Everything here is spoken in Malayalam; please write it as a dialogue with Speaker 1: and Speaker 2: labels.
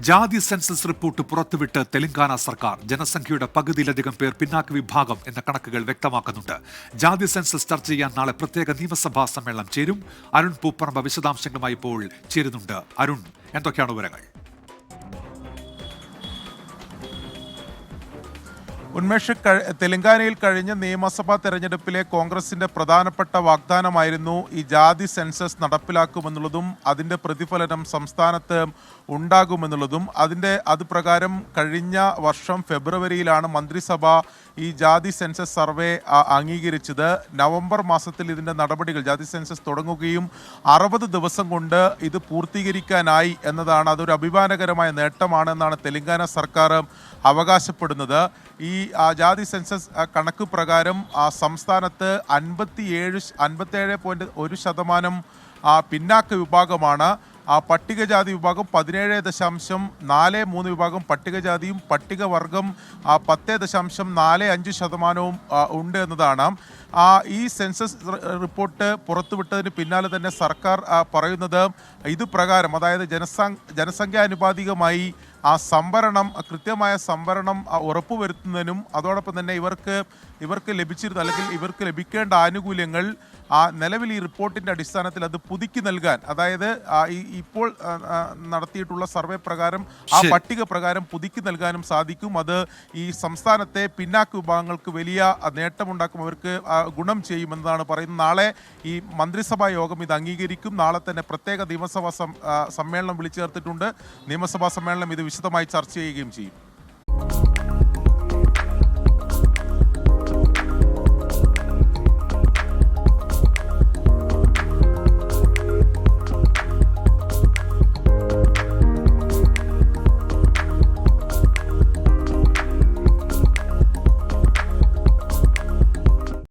Speaker 1: ജാതി സെൻസസ് റിപ്പോർട്ട് പുറത്തുവിട്ട് തെലങ്കാന സർക്കാർ ജനസംഖ്യയുടെ പകുതിയിലധികം പേർ പിന്നാക്ക വിഭാഗം എന്ന കണക്കുകൾ വ്യക്തമാക്കുന്നുണ്ട്. ജാതി സെൻസസ് ചർച്ച ചെയ്യാൻ നാളെ പ്രത്യേക നിയമസഭാ സമ്മേളനം ചേരും. അരുൺ പൂപ്പറമ്പ വിശദാംശങ്ങളുമായി ഇപ്പോൾ ചേരുന്നുണ്ട്. അരുൺ എന്തൊക്കെയാണ് വിവരങ്ങൾ?
Speaker 2: ഉന്മേഷ് തെലങ്കാനയിൽ കഴിഞ്ഞ നിയമസഭാ തെരഞ്ഞെടുപ്പിലെ കോൺഗ്രസിന്റെ പ്രധാനപ്പെട്ട വാഗ്ദാനമായിരുന്നു ഈ ജാതി സെൻസസ് നടപ്പിലാക്കുമെന്നുള്ളതും അതിന്റെ പ്രതിഫലനം സംസ്ഥാനത്ത് ഉണ്ടാകുമെന്നുള്ളതും. അതിന്റെ അത് പ്രകാരം കഴിഞ്ഞ വർഷം ഫെബ്രുവരിയിലാണ് മന്ത്രിസഭ ഈ ജാതി സെൻസസ് സർവേ അംഗീകരിച്ചത്. നവംബർ മാസത്തിൽ ഇതിന്റെ നടപടികൾ ജാതി സെൻസസ് തുടങ്ങുകയും അറുപത് ദിവസം കൊണ്ട് ഇത് പൂർത്തീകരിക്കാനായി എന്നതാണ് അതൊരു അഭിമാനകരമായ നേട്ടമാണെന്നാണ് തെലങ്കാന സർക്കാർ അവകാശപ്പെടുന്നത്. ഈ ജാതി സെൻസസ് കണക്ക് പ്രകാരം സംസ്ഥാനത്ത് അൻപത്തിയേഴ് അൻപത്തേഴ് പോയിന്റ് ഒരു ശതമാനം പിന്നാക്ക വിഭാഗമാണ്. ആ പട്ടികജാതി വിഭാഗം പതിനേഴ് ദശാംശം നാല് മൂന്ന് വിഭാഗം പട്ടികജാതിയും പട്ടികവർഗം പത്ത് ദശാംശം നാല് അഞ്ച് ശതമാനവും ഉണ്ട് എന്നതാണ്. ആ, ഈ സെൻസസ് റിപ്പോർട്ട് പുറത്തുവിട്ടതിന് പിന്നാലെ തന്നെ സർക്കാർ പറയുന്നത് ഇത് പ്രകാരം അതായത് ജനസംഖ്യ ജനസംഖ്യാനുപാതികമായി ആ സംവരണം കൃത്യമായ സംവരണം ഉറപ്പുവരുത്തുന്നതിനും അതോടൊപ്പം തന്നെ ഇവർക്ക് ഇവർക്ക് ലഭിച്ചിരുന്ന അല്ലെങ്കിൽ ഇവർക്ക് ലഭിക്കേണ്ട ആനുകൂല്യങ്ങൾ ആ നിലവിൽ ഈ റിപ്പോർട്ടിന്റെ അടിസ്ഥാനത്തിൽ അത് പുതുക്കി നൽകാൻ അതായത് ഇപ്പോൾ നടത്തിയിട്ടുള്ള സർവേ പ്രകാരം ആ. പട്ടിക പ്രകാരം പുതുക്കി നൽകാനും സാധിക്കും. അത് ഈ സംസ്ഥാനത്തെ പിന്നാക്ക വിഭാഗങ്ങൾക്ക് വലിയ നേട്ടമുണ്ടാക്കും അവർക്ക് ഗുണം ചെയ്യുമെന്നതാണ് പറയുന്നത്. നാളെ ഈ മന്ത്രിസഭാ യോഗം ഇത് അംഗീകരിക്കും. നാളെ തന്നെ പ്രത്യേക നിയമസഭാ സമ്മേളനം വിളിച്ചു ചേർത്തിട്ടുണ്ട് നിയമസഭാ സമ്മേളനം ഇത് വിശദമായി ചർച്ച ചെയ്യുകയും ചെയ്യും.